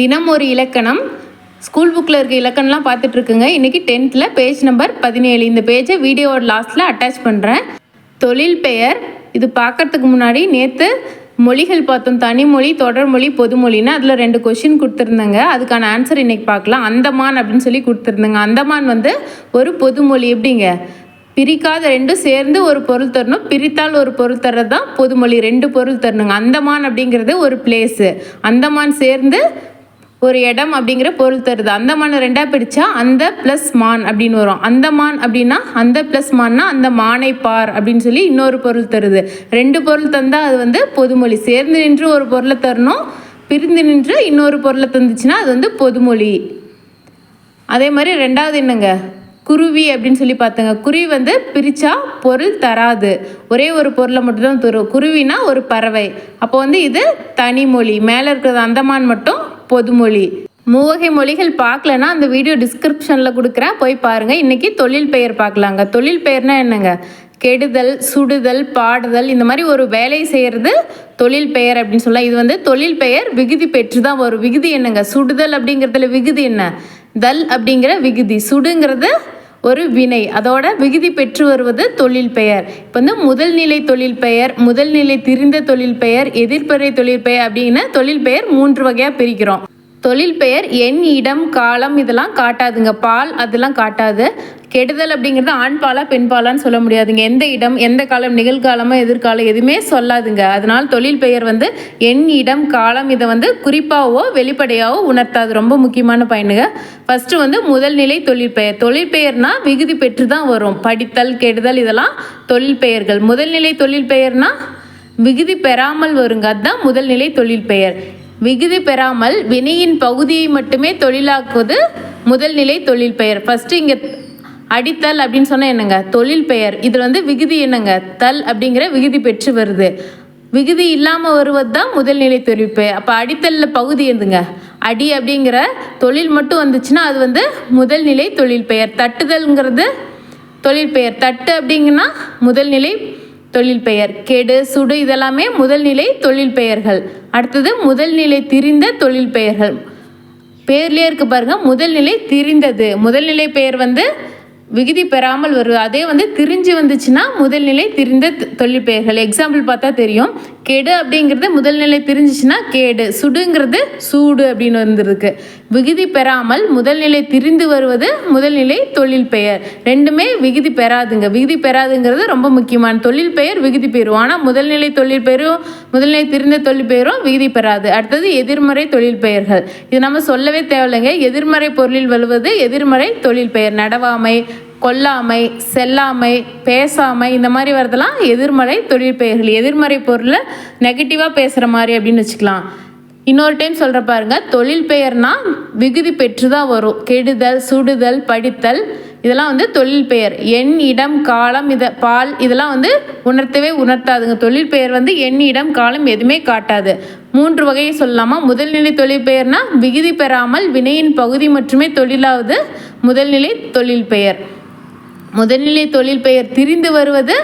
தினம் ஒரு இலக்கணம். ஸ்கூல் புக்கில் இருக்க இலக்கணம்லாம் பார்த்துட்ருக்குங்க. இன்றைக்கி டென்த்தில் பேஜ் நம்பர் பதினேழு. இந்த பேஜை வீடியோவோட லாஸ்ட்டில் அட்டாச் பண்ணுறேன் தொழில் பெயர். இது பார்க்கறதுக்கு முன்னாடி நேற்று மொழிகள் பார்த்தோம். தனிமொழி தொடர்மொழி பொதுமொழின்னு அதில் ரெண்டு கொஷின் கொடுத்துருந்தேங்க. அதுக்கான ஆன்சர் இன்றைக்கி பார்க்கலாம். அந்தமான் அப்படின்னு சொல்லி கொடுத்துருந்தேங்க. அந்தமான் வந்து ஒரு பொதுமொழி எப்படிங்க? பிரிக்காத ரெண்டும் சேர்ந்து ஒரு பொருள் தரணும். பிரித்தால் ஒரு பொருள் தர்றது தான் பொதுமொழி ரெண்டு பொருள் தரணுங்க. அந்தமான் அப்படிங்கிறது ஒரு பிளேஸு அந்தமான் சேர்ந்து ஒரு இடம் அப்படிங்கிற பொருள் தருது. அந்த மானை ரெண்டாக பிடிச்சா அந்த ப்ளஸ் மான் அப்படின்னு வரும். அந்த மான் அப்படின்னா அந்த ப்ளஸ் மான்னா அந்த மானை பார் அப்படின்னு சொல்லி இன்னொரு பொருள் தருது. ரெண்டு பொருள் தந்தால் அது வந்து பொதுமொழி. சேர்ந்து நின்று ஒரு பொருளை தரணும் பிரிந்து நின்று இன்னொரு பொருளை தந்துச்சுன்னா அது வந்து பொதுமொழி. அதே மாதிரி ரெண்டாவது என்னங்க? குருவி அப்படின்னு சொல்லி பார்த்தங்க. குருவி வந்து பிரித்தா பொருள் தராது. ஒரே ஒரு பொருளை மட்டும்தான் தரும். குருவினா ஒரு பறவை. அப்போ வந்து இது தனிமொழி. மேலே இருக்கிறது அந்தமான் மட்டும் பொதுமொழி. மூவகை மொழிகள் பார்க்கலன்னா அந்த வீடியோ டிஸ்கிரிப்ஷனில் கொடுக்குறேன். போய் பாருங்கள் இன்றைக்கி தொழில் பெயர் பார்க்கலாங்க. தொழில் பெயர்னா என்னங்க? கெடுதல் சுடுதல் பாடுதல் இந்த மாதிரி ஒரு வேலை செய்கிறது தொழில் பெயர் அப்படின்னு சொல்லலாம். இது வந்து தொழில் பெயர் விகுதி பெற்று தான் வரும். விகுதி என்னங்க? சுடுதல் அப்படிங்கிறதுல விகுதி என்ன? தல் அப்படிங்கிற விகுதி. சுடுங்கிறது ஒரு வினை. அதோட விகுதி பெற்று வருவது தொழில் பெயர். இப்போ வந்து முதல் நிலை தொழில் பெயர் முதல் நிலை திரிந்த தொழில் பெயர் எதிர்ப்பறை தொழில் பெயர் அப்படின்னு தொழில் பெயர் மூன்று வகையாக பிரிக்கிறோம். தொழில் பெயர் எண் இடம் காலம் இதெல்லாம் காட்டாதுங்க. பால் அதெல்லாம் காட்டாது. கெடுதல் அப்படிங்கிறது ஆண் பாலா பெண் பாலான்னு சொல்ல முடியாதுங்க. எந்த இடம் எந்த காலம் நிகழ்காலமாக எதிர்காலம் எதுவுமே சொல்லாதுங்க. அதனால் தொழில் பெயர் வந்து எண் இடம் காலம் இதை வந்து குறிப்பாகவோ வெளிப்படையாகவோ உணர்த்தாது. ரொம்ப முக்கியமான பயனுங்க ஃபஸ்ட்டு வந்து முதல் நிலை தொழில் பெயர். தொழில் பெயர்னால் விகுதி பெற்று தான் வரும். படித்தல் கெடுதல் இதெல்லாம் தொழில் பெயர்கள். முதல் நிலை தொழில் பெயர்னால் விகுதி பெறாமல் வருங்க. அதுதான் முதல் நிலை தொழில் பெயர். விகுதி பெறாமல் வினையின் பகுதியை மட்டுமே தொழிலாக்குவது முதல் நிலை தொழில் பெயர். ஃபஸ்ட்டு இங்கே அடித்தல் அப்படின்னு சொன்னால் என்னங்க? தொழில் பெயர். இதில் வந்து விகுதி என்னங்க? தல் அப்படிங்கிற விகுதி பெற்று வருது. விகுதி இல்லாமல் வருவது தான் முதல் நிலை தொழில் பெயர். அப்போ அடித்தலில் பகுதி எதுங்க? அடி அப்படிங்கிற தொழில் மட்டும் வந்துச்சுன்னா அது வந்து முதல் நிலை தொழில் பெயர். தட்டுதல்ங்கிறது தொழில் பெயர். தட்டு அப்படிங்கன்னா முதல் நிலை தொழில் பெயர் கெடு சுடு இதெல்லாமே முதல் நிலை தொழில் பெயர்கள். அடுத்தது முதல் நிலை திரிந்த தொழில் பெயர்கள். பேர்லேயே இருக்கு பாருங்க முதல் நிலை திரிந்தது. முதல் நிலை பெயர் வந்து விகுதி பெறாமல் வரும் அதே வந்து திரிஞ்சு வந்துச்சுன்னா முதல்நிலை திரிந்த தொ- தொழில் பெயர்கள். எக்ஸாம்பிள் பார்த்தா தெரியும். கெடு அப்படிங்கிறது முதல்நிலை திரிஞ்சிச்சுன்னா கேடு. சுடுங்கிறது சூடு அப்படின்னு வந்துருக்கு விகுதி பெறாமல் முதல்நிலை திரிந்து வருவது முதல்நிலை தொழில் பெயர். ரெண்டுமே விகுதி பெறாதுங்க. விகுதி பெறாதுங்கிறது ரொம்ப முக்கியமான தொழில் பெயர் விகுதி பெறும் ஆனால் முதல்நிலை தொழில் பெயரும் முதல்நிலை திரிந்த தொழில் பெயரும் விகுதி பெறாது. அடுத்தது எதிர்மறை தொழில் பெயர்கள். இது நம்ம சொல்லவே தேவையில்லைங்க. எதிர்மறை பொருளில் வருவது எதிர்மறை தொழில் பெயர். நடவாமை கொல்லாமை செல்லாமை பேசாமை இந்த மாதிரி வரதெல்லாம் எதிர்மறை தொழில் பெயர்கள். எதிர்மறை பொருளை நெகட்டிவாக பேசுகிற மாதிரி அப்படின்னு வச்சுக்கலாம். இன்னொரு டைம் சொல்கிற பாருங்க தொழில் பெயர்னா விகுதி பெற்று தான் வரும். கெடுதல் சுடுதல் படித்தல் இதெல்லாம் வந்து தொழில் பெயர். எண் இடம் காலம் இத பால் இதெல்லாம் வந்து உணர்த்தவே உணர்த்தாதுங்க. தொழில் பெயர் வந்து எண் இடம் காலம் எதுவுமே காட்டாது. மூன்று வகையை சொல்லலாமா? முதல்நிலை தொழில் பெயர்னா விகுதி பெறாமல் வினையின் பகுதி மட்டுமே தொழிலாவது முதல்நிலை தொழில் பெயர். முதல்நிலை தொழில் பெயர் திரிந்து வருவது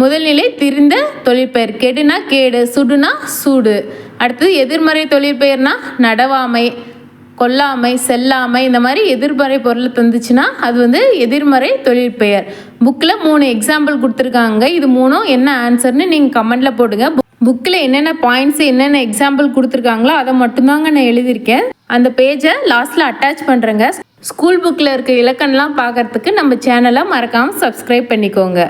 முதல்நிலை திரிந்த தொழிற்பெயர் கெடுனா கேடு சுடுனா சூடு. அடுத்தது எதிர்மறை தொழிற்பெயர்னா நடவாமை கொல்லாமை செல்லாமை இந்த மாதிரி எதிர்மறை பொருள் தந்துச்சுன்னா அது வந்து எதிர்மறை தொழிற்பெயர் புக்கில் மூணு எக்ஸாம்பிள் கொடுத்துருக்காங்க. இது மூணும் என்ன ஆன்சர்னு நீங்கள் கமெண்டில் போடுங்க. புக்கில் என்னென்ன பாயிண்ட்ஸ் என்னென்ன எக்ஸாம்பிள் கொடுத்துருக்காங்களோ அதை மட்டும்தாங்க நான் எழுதியிருக்கேன். அந்த பேஜை லாஸ்ட்டில் அட்டாச் பண்ணுறேங்க ஸ்கூல் புக்கில் இருக்க இலக்கணம்லாம் பார்க்கறதுக்கு நம்ம சேனலை மறக்காமல் சப்ஸ்கிரைப் பண்ணிக்கோங்க.